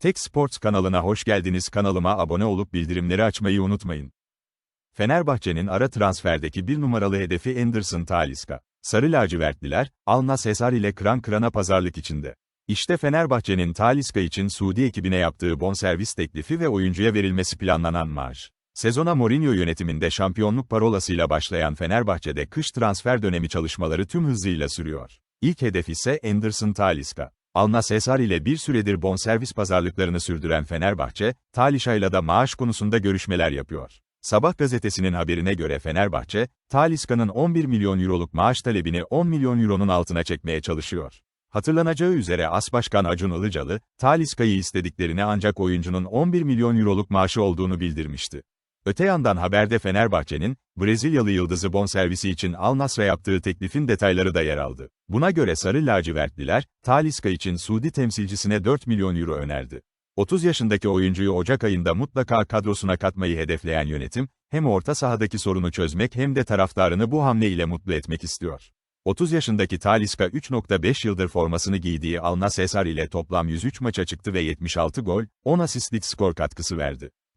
Tek Sports kanalına hoş geldiniz. Kanalıma abone olup bildirimleri açmayı unutmayın. Fenerbahçe'nin ara transferdeki bir numaralı hedefi Anderson Talisca. Sarı lacivertliler, Al Nassr ile kıran kırana pazarlık içinde. İşte Fenerbahçe'nin Talisca için Suudi ekibine yaptığı bonservis teklifi ve oyuncuya verilmesi planlanan maaş. Sezona Mourinho yönetiminde şampiyonluk parolasıyla başlayan Fenerbahçe'de kış transfer dönemi çalışmaları tüm hızıyla sürüyor. İlk hedef ise Anderson Talisca. Al Nassr ile bir süredir bonservis pazarlıklarını sürdüren Fenerbahçe, Talişa'yla da maaş konusunda görüşmeler yapıyor. Sabah gazetesinin haberine göre Fenerbahçe, Talisca'nın 11 milyon euroluk maaş talebini 10 milyon euronun altına çekmeye çalışıyor. Hatırlanacağı üzere As Başkan Acun Ilıcalı, Talisca'yı istediklerini ancak oyuncunun 11 milyon euroluk maaşı olduğunu bildirmişti. Öte yandan haberde Fenerbahçe'nin, Brezilyalı yıldızı bonservisi için Al Nassr'a yaptığı teklifin detayları da yer aldı. Buna göre Sarı Lacivertliler, Talisca için Suudi temsilcisine 4 milyon euro önerdi. 30 yaşındaki oyuncuyu Ocak ayında mutlaka kadrosuna katmayı hedefleyen yönetim, hem orta sahadaki sorunu çözmek hem de taraftarını bu hamle ile mutlu etmek istiyor. 30 yaşındaki Talisca 3.5 yıldır formasını giydiği Al Nassr ile toplam 103 maça çıktı ve 76 gol, 10 asistlik skor katkısı verdi.